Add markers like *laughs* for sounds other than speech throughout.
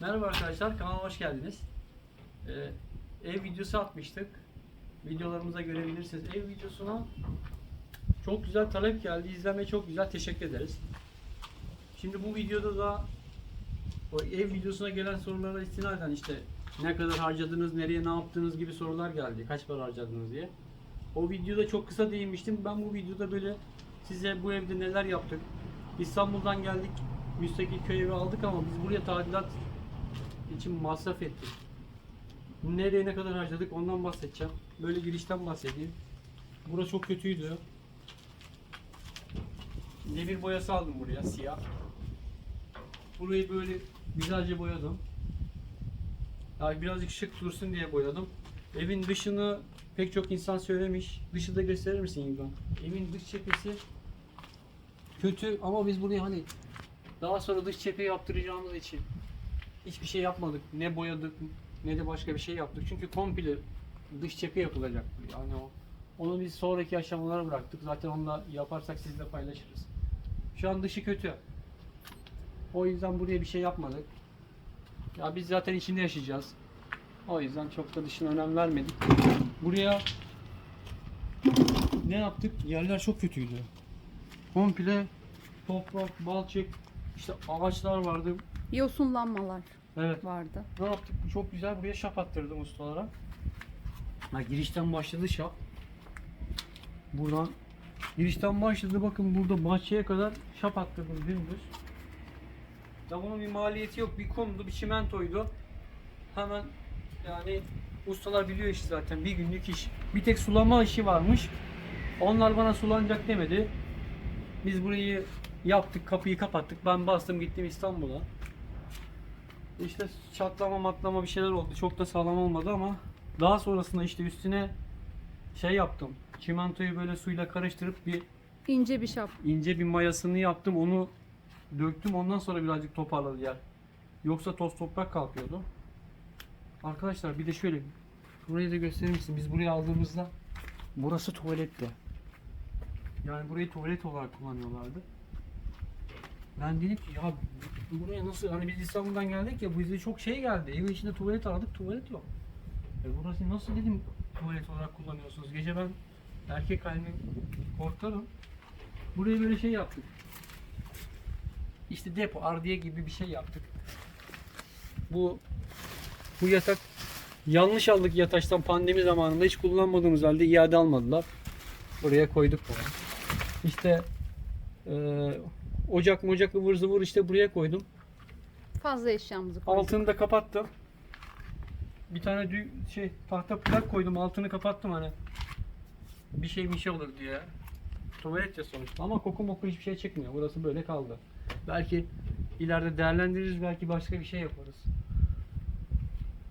Merhaba arkadaşlar, kanalıma hoş geldiniz. Ee, ev videosu atmıştık. Videolarımıza görebilirsiniz. Ev videosuna çok güzel talep geldi. İzlemeye çok güzel teşekkür ederiz. Şimdi bu videoda da o ev videosuna gelen sorulara istinaden işte ne kadar harcadınız, nereye ne yaptınız gibi sorular geldi. Kaç para harcadınız diye. O videoda çok kısa değinmiştim. Ben bu videoda böyle size bu evde neler yaptık. İstanbul'dan geldik. Müstakil köy evi aldık ama biz buraya tadilat için masraf ettik. Nereye ne kadar harcadık ondan bahsedeceğim. Böyle girişten bahsedeyim. Burası çok kötüydü. Demir boyası aldım buraya siyah. Burayı böyle güzelce boyadım. Yani birazcık şık dursun diye boyadım. Evin dışını pek çok insan söylemiş. Dışı da gösterir misin İlgan? Evin dış cephesi kötü ama biz buraya hani daha sonra dış cephe yaptıracağımız için hiçbir şey yapmadık. Ne boyadık ne de başka bir şey yaptık. Çünkü komple dış cephe yapılacak. Yani o onu biz sonraki aşamalara bıraktık. Zaten onu da yaparsak sizle paylaşırız. Şu an dışı kötü. O yüzden buraya bir şey yapmadık. Ya biz zaten içinde yaşayacağız. O yüzden çok da dışına önem vermedik. Buraya ne yaptık? Yerler çok kötüydü. Komple toprak, balçık, işte ağaçlar vardı. Yosunlanmalar Evet. vardı. Ne yaptık? Çok güzel buraya şap attırdım ustalara. Ha, girişten başladı şap. Buradan girişten başladı bakın burada bahçeye kadar şap attırdım dümdüz. Ya bunun bir maliyeti yok. Bir kumdu, bir çimentoydu. Hemen yani ustalar biliyor işi zaten. Bir günlük iş. Bir tek sulama işi varmış. Onlar bana sulanacak demedi. Biz burayı yaptık, kapıyı kapattık. Ben bastım gittim İstanbul'a. İşte çatlama matlama bir şeyler oldu. Çok da sağlam olmadı ama daha sonrasında işte üstüne şey yaptım. Çimentoyu böyle suyla karıştırıp bir İnce bir şap. ince bir mayasını yaptım. Onu döktüm. Ondan sonra birazcık toparladı yer. Yoksa toz toprak kalkıyordu. Arkadaşlar bir de şöyle burayı da gösterir misin? Biz burayı aldığımızda burası tuvaletti. Yani burayı tuvalet olarak kullanıyorlardı. Ben dedim ki ya buraya nasıl hani biz İstanbul'dan geldik ya bize çok şey geldi. Evin içinde tuvalet aradık tuvalet yok. E burası nasıl dedim tuvalet olarak kullanıyorsunuz? Gece ben erkek halimi korkarım. Buraya böyle şey yaptık. İşte depo, ardiye gibi bir şey yaptık. Bu bu yatak yanlış aldık yataştan pandemi zamanında hiç kullanmadığımız halde iade almadılar. Buraya koyduk bunu. İşte eee ocak mocak ıvır zıvır işte buraya koydum. Fazla eşyamızı koyduk. Altını da kapattım. Bir tane dü- şey tahta plak koydum altını kapattım hani. Bir şey bir şey olur diye. Tuvalet ya sonuçta ama koku moku hiçbir şey çıkmıyor. Burası böyle kaldı. Belki ileride değerlendiririz belki başka bir şey yaparız.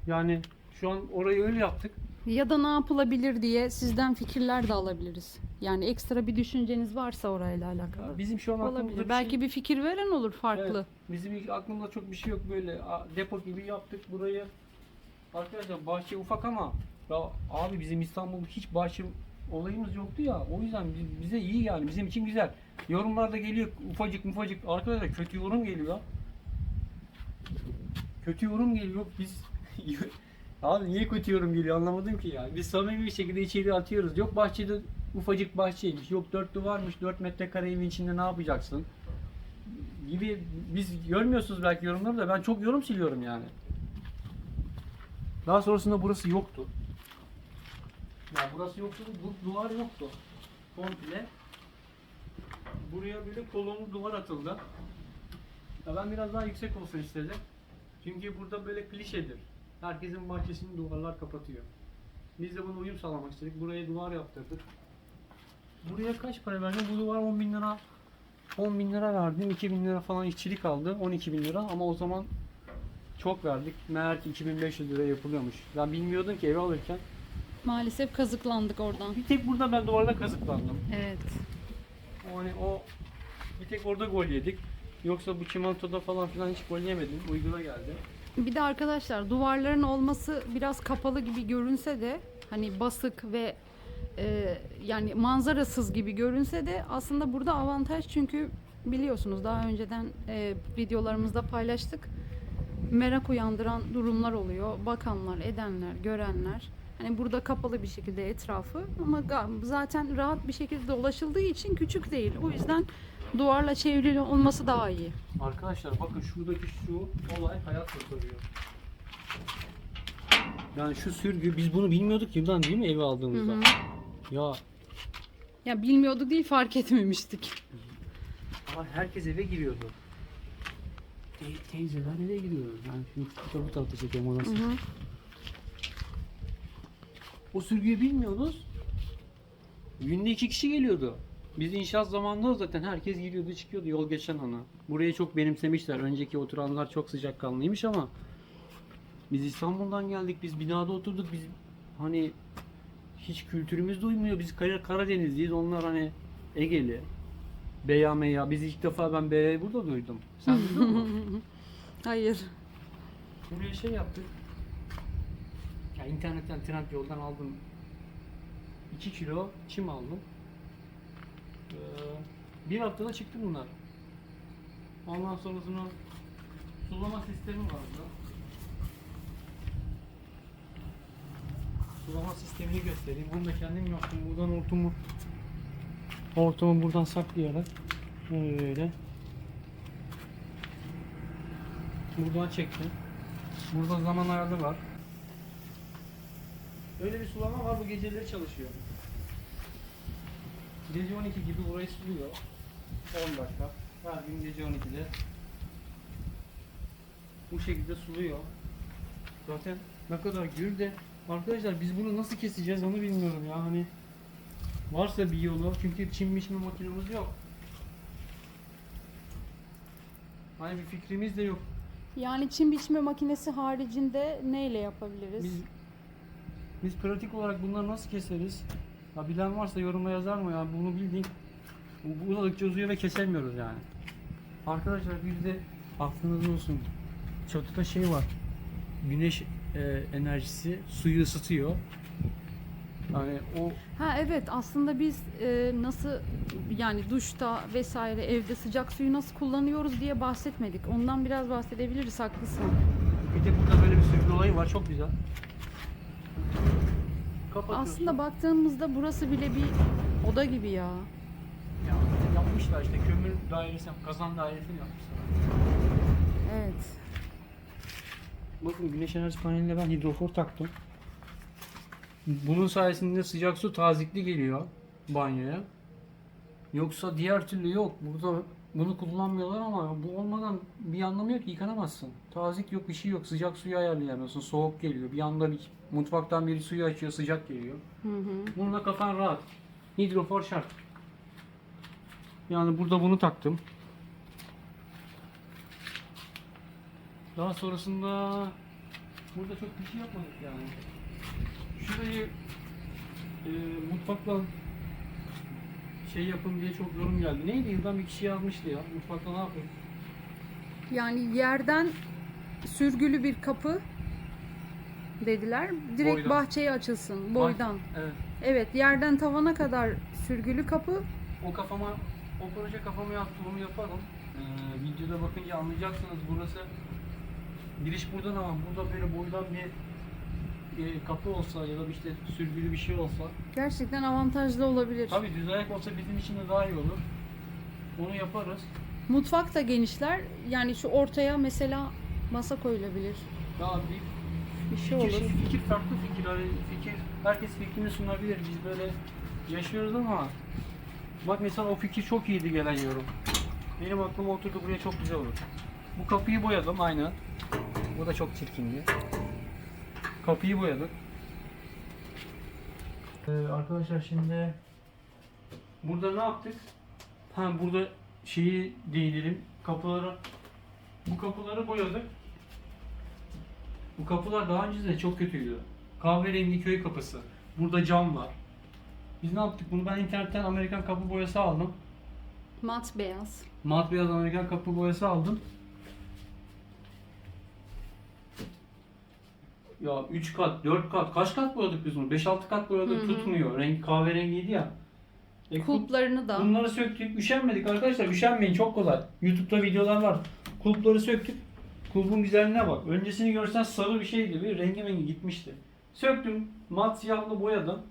Yani şu an orayı öyle yaptık. Ya da ne yapılabilir diye sizden fikirler de alabiliriz. Yani ekstra bir düşünceniz varsa orayla alakalı. Bizim şu an aklımızda Olabilir. bir Belki şey, bir fikir veren olur farklı. Evet, bizim ilk aklımda çok bir şey yok böyle depo gibi yaptık burayı. Arkadaşlar bahçe ufak ama ya abi bizim İstanbul hiç bahçe olayımız yoktu ya. O yüzden bi- bize iyi yani bizim için güzel. Yorumlarda geliyor ufacık ufacık arkadaşlar kötü yorum geliyor. Kötü yorum geliyor. Biz *laughs* abi niye kötü yorum geliyor anlamadım ki ya. Biz samimi bir şekilde içeri atıyoruz. Yok bahçede ufacık bahçeymiş. Yok dört duvarmış. 4 metrekare evin içinde ne yapacaksın? gibi biz görmüyorsunuz belki yorumları da ben çok yorum siliyorum yani. Daha sonrasında burası yoktu. Ya burası yoktu, bu duvar yoktu. Komple. Buraya böyle kolonlu duvar atıldı. Ya ben biraz daha yüksek olsun istedim. Çünkü burada böyle klişedir. Herkesin bahçesini duvarlar kapatıyor. Biz de buna uyum sağlamak istedik. Buraya duvar yaptırdık. Buraya kaç para verdim? Bu duvar 10 bin lira 10 bin lira verdim. 2 bin lira falan işçilik aldı. 12 bin lira ama o zaman çok verdik. Meğer ki 2500 lira yapılıyormuş. Ben bilmiyordum ki evi alırken. Maalesef kazıklandık oradan. Bir tek burada ben duvarda kazıklandım. Evet. Yani o bir tek orada gol yedik. Yoksa bu çimentoda falan filan hiç gol yemedim. Uygula geldi. Bir de arkadaşlar duvarların olması biraz kapalı gibi görünse de hani basık ve e, yani manzarasız gibi görünse de aslında burada avantaj çünkü biliyorsunuz daha önceden e, videolarımızda paylaştık. merak uyandıran durumlar oluyor. Bakanlar, edenler, görenler. Hani burada kapalı bir şekilde etrafı ama zaten rahat bir şekilde ulaşıldığı için küçük değil. O yüzden duvarla çevrili olması daha iyi. Arkadaşlar bakın şuradaki şu olay hayat kurtarıyor. Yani şu sürgü biz bunu bilmiyorduk yıldan değil mi evi aldığımızda? Hı hı. Ya Ya bilmiyorduk değil fark etmemiştik. ama herkes eve giriyordu. Te- teyzeler eve giriyor. Yani şu kitabı tanıtacak ama Hı nasıl? hı. O sürgüyü bilmiyoruz. Günde iki kişi geliyordu. Biz inşaat zamanında zaten herkes giriyordu çıkıyordu yol geçen ana. Burayı çok benimsemişler. Önceki oturanlar çok sıcakkanlıymış ama biz İstanbul'dan geldik. Biz binada oturduk. Biz hani hiç kültürümüz duymuyor. Biz Kara- Karadenizliyiz. Onlar hani Egeli. Beya meya. Biz ilk defa ben Beya'yı burada duydum. Sen duydun mu? *laughs* Hayır. Buraya şey yaptık. Ya internetten trend yoldan aldım. 2 kilo çim aldım. Ee, bir haftada çıktı bunlar. Ondan sonrasında sulama sistemi vardı. Sulama sistemini göstereyim. Bunu da kendim yaptım. Buradan hortumu hortumu buradan saklayarak böyle buradan çektim. Burada zaman ayarı var. Böyle bir sulama var bu geceleri çalışıyor. Gece 12 gibi burayı suluyor. 10 dakika. Her gün gece 12'de. Bu şekilde suluyor. Zaten ne kadar gür de arkadaşlar biz bunu nasıl keseceğiz onu bilmiyorum ya hani varsa bir yolu çünkü çim biçme makinemiz yok. Hani bir fikrimiz de yok. Yani çim biçme makinesi haricinde neyle yapabiliriz? Biz biz pratik olarak bunları nasıl keseriz? Ya bilen varsa yoruma yazar mı ya? Bunu bildiğin uzadıkça uzuyor ve kesemiyoruz yani. Arkadaşlar bir de aklınızda olsun. Çatıda şey var. Güneş e, enerjisi suyu ısıtıyor. Yani o Ha evet aslında biz e, nasıl yani duşta vesaire evde sıcak suyu nasıl kullanıyoruz diye bahsetmedik. Ondan biraz bahsedebiliriz haklısın. bir de burada böyle bir sürgü olayı var. Çok güzel. Kapatıyorsun. Aslında baktığımızda burası bile bir oda gibi ya. Ya, yapmışlar işte kömür dairesi, kazan dairesini yapmışlar. Evet. Bakın güneş enerji paneline ben hidrofor taktım. Bunun sayesinde sıcak su tazikli geliyor banyoya. Yoksa diğer türlü yok. Burada bunu kullanmıyorlar ama bu olmadan bir anlamı yok ki yıkanamazsın. Tazik yok bir şey yok. Sıcak suyu ayarlayamıyorsun. Soğuk geliyor. Bir anda bir mutfaktan biri suyu açıyor sıcak geliyor. Hı hı. Bununla kafan rahat. Hidrofor şart. Yani burada bunu taktım. Daha sonrasında burada çok bir şey yapmadık yani. Şurayı e, mutfakla şey yapın diye çok yorum geldi. Neydi yıldan bir kişi yazmıştı ya. Mutfakta ne yapayım? Yani yerden sürgülü bir kapı dediler. Direkt Boydan. bahçeye açılsın boydan. Evet. Evet yerden tavana kadar sürgülü kapı. O kafama, o proje kafama yattı onu yapalım. Ee, videoda bakınca anlayacaksınız burası giriş buradan ama burada böyle boydan bir e, kapı olsa ya da işte sürgülü bir şey olsa Gerçekten avantajlı olabilir. tabii düz ayak olsa bizim için de daha iyi olur. Onu yaparız. Mutfak da genişler. Yani şu ortaya mesela masa koyulabilir. Ya bir Bir şey fikir, olur. fikir farklı fikir. Hani fikir herkes fikrini sunabilir. Biz böyle yaşıyoruz ama bak mesela o fikir çok iyiydi gelen yorum. Benim aklıma oturdu buraya çok güzel olur. Bu kapıyı boyadım aynı. Bu da çok çirkindi. Kapıyı boyadık. Ee, arkadaşlar şimdi burada ne yaptık? Ha burada şeyi değinelim. Kapıları bu kapıları boyadık. Bu kapılar daha önce de çok kötüydü. Kahverengi köy kapısı. Burada cam var. Biz ne yaptık bunu? Ben internetten Amerikan kapı boyası aldım. Mat beyaz. Mat beyaz Amerikan kapı boyası aldım. Ya 3 kat, 4 kat, kaç kat boyadık biz bunu? 5-6 kat boyadık Hı hı. tutmuyor. Renk kahverengiydi ya. E, kul- Kulplarını da. Bunları söktük. Üşenmedik arkadaşlar. Üşenmeyin çok kolay. YouTube'da videolar var. Kulpları söktük. kulbun güzelliğine bak. Öncesini görsen sarı bir şeydi bir rengi mengi gitmişti. Söktüm. Mat siyahlı boyadım.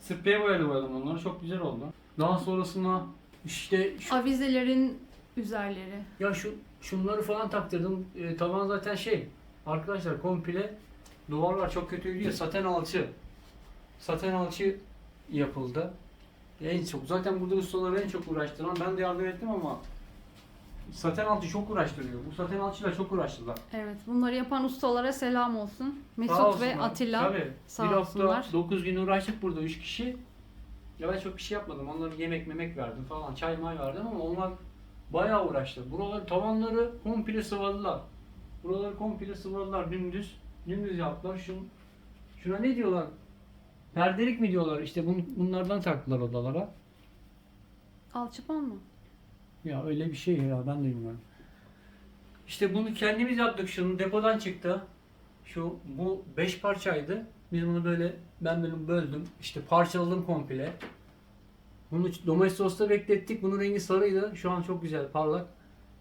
Sprey boyalı boyadım onları. Çok güzel oldu. Daha sonrasında işte şu, Avizelerin üzerleri. ya şu şunları falan taktırdım. E, tavan zaten şey. Arkadaşlar komple duvarlar çok kötüydü ya saten alçı. Saten alçı yapıldı. En çok zaten burada ustaları en çok uğraştıran ben de yardım ettim ama saten alçı çok uğraştırıyor. Bu saten alçıyla çok uğraştılar. Evet, bunları yapan ustalara selam olsun. Sağ Mesut olsunlar. ve Atilla. Tabii. sağ bir hafta olsunlar. 9 gün uğraştık burada 3 kişi. Ya ben çok bir şey yapmadım. Onlara yemek memek verdim falan. Çay may verdim ama onlar bayağı uğraştı. Buralar tavanları komple sıvadılar. Buraları komple sıvadılar dümdüz. Dümdüz yaptılar. Şun, şuna ne diyorlar? Perdelik mi diyorlar? İşte bun, bunlardan taktılar odalara. Alçıpan mı? Ya öyle bir şey ya ben de bilmiyorum. İşte bunu kendimiz yaptık şunu depodan çıktı. Şu bu 5 parçaydı. Biz bunu böyle ben böyle böldüm. İşte parçaladım komple. Bunu domestos'ta beklettik. Bunun rengi sarıydı. Şu an çok güzel parlak.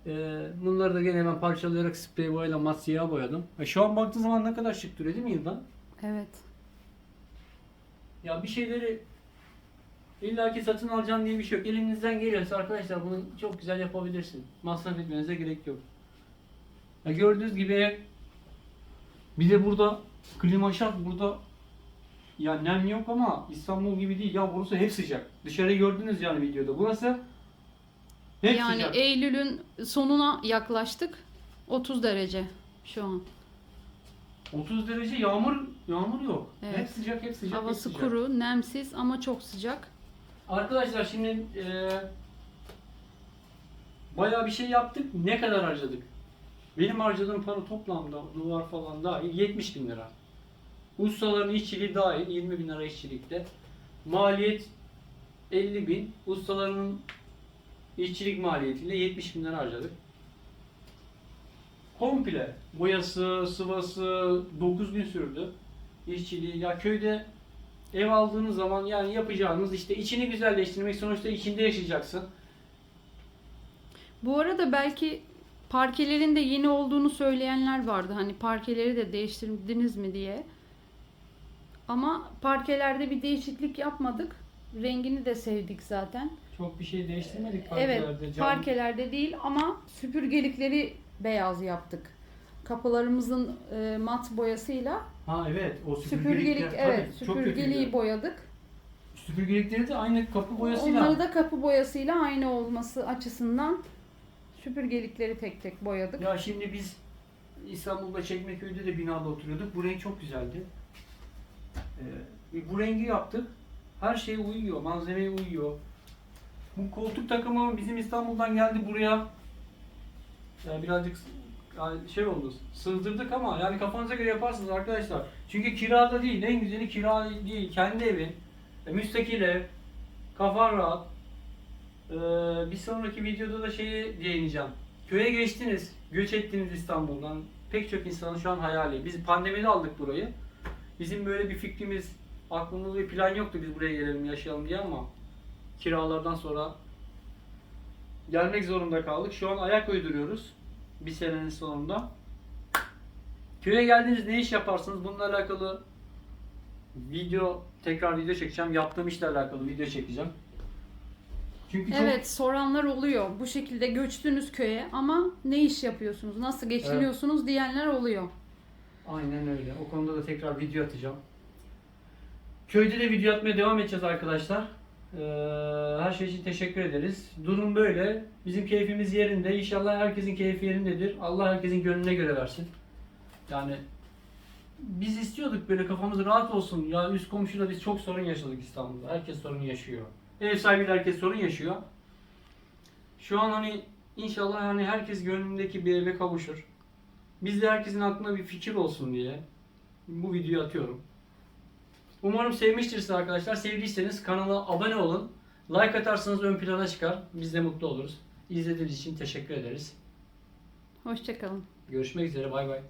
Ee, bunları da gene hemen parçalayarak sprey boyayla mat siyah boyadım. E, şu an baktığı zaman ne kadar şık duruyor değil mi Yıldan? Evet. Ya bir şeyleri illaki satın alacaksın diye bir şey yok. Elinizden geliyorsa arkadaşlar bunu çok güzel yapabilirsin. Masraf etmenize gerek yok. Ya gördüğünüz gibi bir de burada klima şart burada ya nem yok ama İstanbul gibi değil. Ya burası hep sıcak. Dışarıyı gördünüz yani videoda. Burası hep yani sıcak. Eylül'ün sonuna yaklaştık. 30 derece şu an. 30 derece yağmur yağmur yok. Evet. Hep sıcak, hep sıcak. hep Havası sıcak. kuru, nemsiz ama çok sıcak. Arkadaşlar şimdi eee bayağı bir şey yaptık. Ne kadar harcadık? Benim harcadığım para toplamda duvar falan dahil 70 bin lira. Ustaların işçiliği dahil 20 bin lira işçilikte. Maliyet 50 bin. Ustaların işçilik maliyetiyle 70 bin lira harcadık. Komple boyası, sıvası 9 gün sürdü. İşçiliği. Ya köyde ev aldığınız zaman yani yapacağınız işte içini güzelleştirmek sonuçta içinde yaşayacaksın. Bu arada belki parkelerin de yeni olduğunu söyleyenler vardı. Hani parkeleri de değiştirdiniz mi diye. Ama parkelerde bir değişiklik yapmadık. Rengini de sevdik zaten. Çok bir şey değiştirmedik Evet, parkelerde. Cam- parkelerde değil ama süpürgelikleri beyaz yaptık. Kapılarımızın e, mat boyasıyla Ha evet o süpürgelik evet tabii, süpürgeliği boyadık. Süpürgelikleri de aynı kapı boyasıyla. Onları da kapı boyasıyla aynı olması açısından süpürgelikleri tek tek boyadık. Ya şimdi biz İstanbul'da Çekmeköy'de de binada oturuyorduk. Bu renk çok güzeldi. Ee, bu rengi yaptık. Her şey uyuyor, malzemeye uyuyor. Bu koltuk takımı bizim İstanbul'dan geldi buraya. Yani birazcık yani şey oldu, sığdırdık ama yani kafanıza göre yaparsınız arkadaşlar. Çünkü kirada değil, en güzeli kira değil, kendi evin, e, müstakil ev, kafan rahat. Ee, bir sonraki videoda da şeyi değineceğim. Köye geçtiniz, göç ettiniz İstanbul'dan. Pek çok insanın şu an hayali. Biz pandemide aldık burayı. Bizim böyle bir fikrimiz, aklımızda bir plan yoktu biz buraya gelelim, yaşayalım diye ama kiralardan sonra gelmek zorunda kaldık. Şu an ayak uyduruyoruz bir senenin sonunda. Köye geldiniz ne iş yaparsınız? Bununla alakalı video, tekrar video çekeceğim. Yaptığım işle alakalı video çekeceğim. Çünkü çok Evet soranlar oluyor. Bu şekilde göçtünüz köye ama ne iş yapıyorsunuz? Nasıl geçiniyorsunuz diyenler oluyor. Aynen öyle. O konuda da tekrar video atacağım. Köyde de video atmaya devam edeceğiz arkadaşlar. Ee, her şey için teşekkür ederiz. Durum böyle. Bizim keyfimiz yerinde. İnşallah herkesin keyfi yerindedir. Allah herkesin gönlüne göre versin. Yani biz istiyorduk böyle kafamız rahat olsun. Ya üst komşuyla biz çok sorun yaşadık İstanbul'da. Herkes sorun yaşıyor. Ev sahibiyle herkes sorun yaşıyor. Şu an hani inşallah hani herkes gönlündeki bir eve kavuşur. Biz de herkesin aklına bir fikir olsun diye bu videoyu atıyorum. Umarım sevmiştirsiniz arkadaşlar. Sevdiyseniz kanala abone olun. Like atarsanız ön plana çıkar. Biz de mutlu oluruz. İzlediğiniz için teşekkür ederiz. Hoşçakalın. Görüşmek üzere. Bay bay.